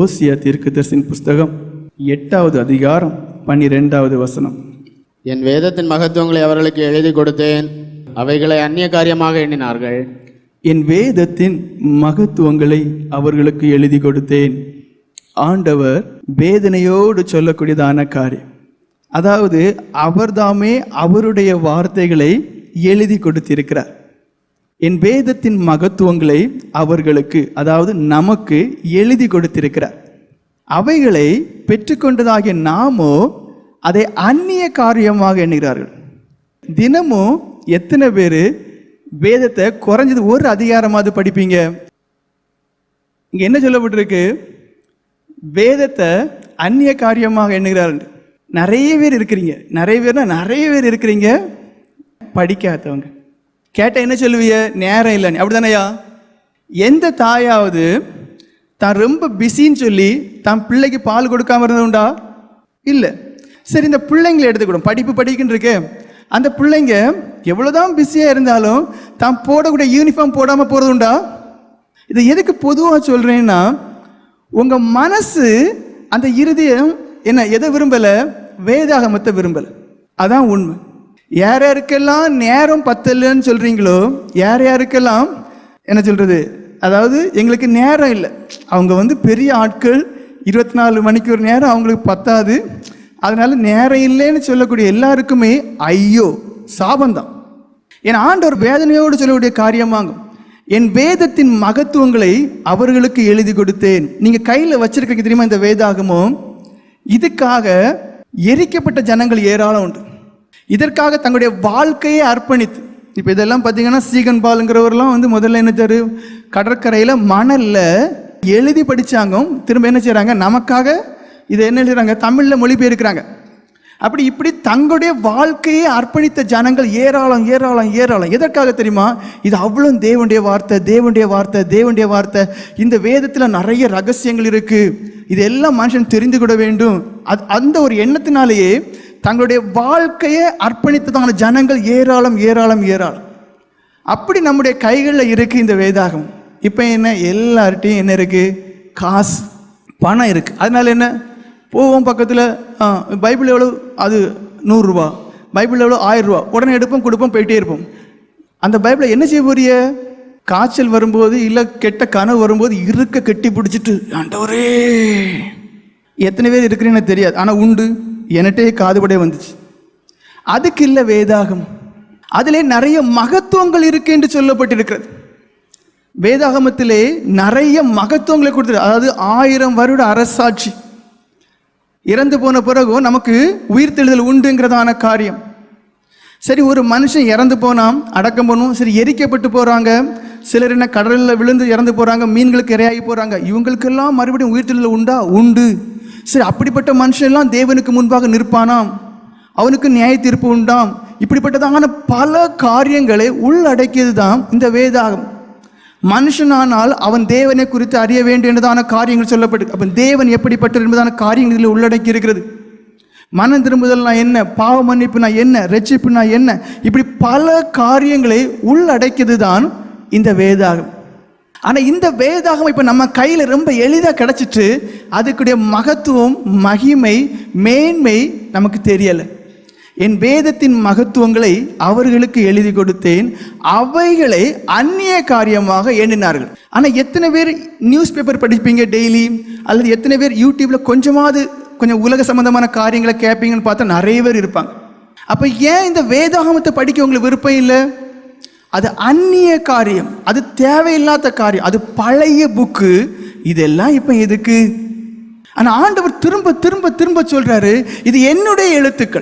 ஓசியா தீர்க்கதரிசின் புஸ்தகம் எட்டாவது அதிகாரம் பன்னிரெண்டாவது வசனம். என் வேதத்தின் மகத்துவங்களை அவர்களுக்கு எழுதி கொடுத்தேன். அவைகளை அந்நிய காரியமாக எண்ணினார்கள். என் வேதத்தின் மகத்துவங்களை அவர்களுக்கு எழுதி கொடுத்தேன். ஆண்டவர் வேதனையோடு சொல்லக்கூடியதான காரியம். அதாவது அவர்தாமே அவருடைய வார்த்தைகளை எழுதி கொடுத்திருக்கிறார். என் வேதத்தின் மகத்துவங்களை அவர்களுக்கு அதாவது நமக்கு எழுதி கொடுத்திருக்கிறார். அவைகளை பெற்றுக்கொண்டதாகிய நாமோ அதை அந்நிய காரியமாக எண்ணுகிறார்கள். தினமும் எத்தனை பேர் வேதத்தை குறைஞ்சது ஒரு அதிகாரமாவது படிப்பீங்க? இங்கே என்ன சொல்லப்பட்டிருக்கு? வேதத்தை அந்நிய காரியமாக எண்ணுகிறார்கள். நிறைய பேர் இருக்கிறீங்க. நிறைய பேர்னா நிறைய பேர் இருக்கிறீங்க. படிக்காதவங்க. கேட்ட என்ன சொல்லுவிய? நேரம் இல்லைன்னு. அப்படிதானையா? எந்த தாயாவது தான் ரொம்ப பிஸின்னு சொல்லி தான் பிள்ளைக்கு பால் கொடுக்காம இருந்ததுண்டா? இல்லை. சரி இந்த பிள்ளைங்களை எடுத்துக்கிடும். படிப்பு படிக்கின்னு இருக்கு. அந்த பிள்ளைங்க எவ்வளோதான் பிஸியாக இருந்தாலும் தான் போடக்கூடிய யூனிஃபார்ம் போடாமல் போகிறது உண்டா இதை எதுக்கு பொதுவாக சொல்கிறேன்னா உங்கள் மனசு அந்த இருதயம் என்ன எதை விரும்பலை? வேதாகமத்தை விரும்பலை. அதான் உண்மை. யார் யாருக்கெல்லாம் நேரம் பத்தலைன்னு சொல்கிறீங்களோ யார் யாருக்கெல்லாம் என்ன சொல்கிறது அதாவது எங்களுக்கு நேரம் இல்லை. அவங்க வந்து பெரிய ஆட்கள் இருபத்தி நாலு மணிக்கு ஒரு நேரம் அவங்களுக்கு பத்தாது. அதனால் நேரம் இல்லைன்னு சொல்லக்கூடிய எல்லாருக்குமே ஐயோ சாபந்தான் என் ஆண்டவர் வேதனையோடு சொல்லக்கூடிய காரியமாகும் என் வேதத்தின் மகத்துவங்களை அவர்களுக்கு எழுதி கொடுத்தேன். நீங்கள் கையில் வச்சிருக்கீங்க தெரியுமா இந்த வேதாகமும்? இதுக்காக எரிக்கப்பட்ட ஜனங்கள் ஏராளம் உண்டு. இதற்காக தங்களுடைய வாழ்க்கையை அர்ப்பணித்து இப்போ இதெல்லாம் பார்த்தீங்கன்னா சீகன் பாலுங்கிறவர்லாம் வந்து முதல்ல என்ன செய்யாரு கடற்கரையில் மணலில் எழுதி படித்தாங்க திரும்ப என்ன செய்கிறாங்க நமக்காக இதை என்ன செய்கிறாங்க தமிழில் மொழிபெயர்க்கிறாங்க. அப்படி இப்படி தங்களுடைய வாழ்க்கையை அர்ப்பணித்த ஜனங்கள் ஏராளம் ஏராளம் ஏராளம். எதற்காக தெரியுமா? இது அவ்வளோ தேவனுடைய வார்த்தை தேவனுடைய வார்த்தை தேவனுடைய வார்த்தை. இந்த வேதத்தில் நிறைய ரகசியங்கள் இருக்குது இதெல்லாம் மனுஷன் தெரிந்து கொள்ள வேண்டும். அது அந்த ஒரு எண்ணத்தினாலேயே தங்களுடைய வாழ்க்கையை அர்ப்பணித்ததான ஜனங்கள் ஏராளம் ஏராளம் ஏராளம். அப்படி நம்முடைய கைகளில் இருக்குது இந்த வேதாகம். இப்போ என்ன? எல்லார்ட்டையும் என்ன இருக்குது காசு பணம் இருக்குது அதனால் என்ன? போவோம் பக்கத்தில் பைபிள் எவ்வளோ அது நூறுரூவா பைபிள் எவ்வளோ ஆயிரரூவா உடனே எடுப்போம் கொடுப்போம் போயிட்டே இருப்போம். அந்த பைபிளை என்ன செய்ய போறிய? காய்ச்சல் வரும்போது இல்லை கெட்ட கனவு வரும்போது இருக்க கெட்டி பிடிச்சிட்டு ஆண்டவரே எத்தனை பேர் இருக்கிறீங்கன்னு தெரியாது. ஆனால் உண்டு. எனட்டே காதுபடே வந்துச்சு. அதுக்கு இல்லை வேதாகம். அதிலே நிறைய மகத்துவங்கள் இருக்கு என்று சொல்லப்பட்டிருக்கிறது. வேதாகமத்திலே நிறைய மகத்துவங்களை கொடுத்தது அதாவது ஆயிரம் வருட அரசாட்சி. இறந்து போன பிறகும் நமக்கு உயிர்த்தெழுதல் உண்டுங்கிறதான காரியம். சரி ஒரு மனுஷன் இறந்து போனான் அடக்கம் பண்ணும் சரி எரிக்கப்பட்டு போகிறாங்க சிலர் என்ன கடலில் விழுந்து இறந்து போகிறாங்க மீன்களுக்கு இரையாகி போகிறாங்க இவங்களுக்கெல்லாம் மறுபடியும் உயிர்த்தெழுதல் உண்டா? உண்டு. சரி அப்படிப்பட்ட மனுஷனெல்லாம் தேவனுக்கு முன்பாக நிற்பானாம். அவனுக்கு நியாய தீர்ப்பு உண்டாம். இப்படிப்பட்டதான பல காரியங்களை உள்ளடக்கியது தான் இந்த வேதாகம். மனுஷனானால் அவன் தேவனை குறித்து அறிய வேண்டியதான காரியங்கள் சொல்லப்பட்டு அப்போ தேவன் எப்படிப்பட்டது என்பதான காரியங்கள் இதில் உள்ளடக்கி இருக்கிறது மனம் திரும்புதல்னா என்ன? பாவ மன்னிப்புனா என்ன? ரட்சிப்புனா என்ன? இப்படி பல காரியங்களை உள்ளடக்கியது தான் இந்த வேதாகம். ஆனால் இந்த வேதாகம் இப்போ நம்ம கையில் ரொம்ப எளிதாக கிடச்சிட்டு அதுக்குடைய மகத்துவம் மகிமை மேன்மை நமக்கு தெரியலை. என் வேதத்தின் மகத்துவங்களை அவர்களுக்கு எழுதி கொடுத்தேன். அவைகளை அந்நிய காரியமாக எண்ணினார்கள். ஆனால் எத்தனை பேர் நியூஸ் பேப்பர் படிப்பீங்க டெய்லி அல்லது எத்தனை பேர் யூடியூப்பில் கொஞ்சமாவது கொஞ்சம் உலக சம்பந்தமான காரியங்களை கேட்பீங்கன்னு பார்த்தா நிறைய பேர் இருப்பாங்க. அப்போ ஏன் இந்த வேதாகமத்தை படிக்க உங்களுக்கு விருப்பம் இல்லை? அது அந்நிய காரியம் அது தேவையில்லாத காரியம் அது பழைய புக்கு இதெல்லாம் இப்போ எதுக்கு? ஆனால் ஆண்டவர் திரும்ப திரும்ப திரும்ப சொல்கிறாரு இது என்னுடைய எழுத்துக்கள்.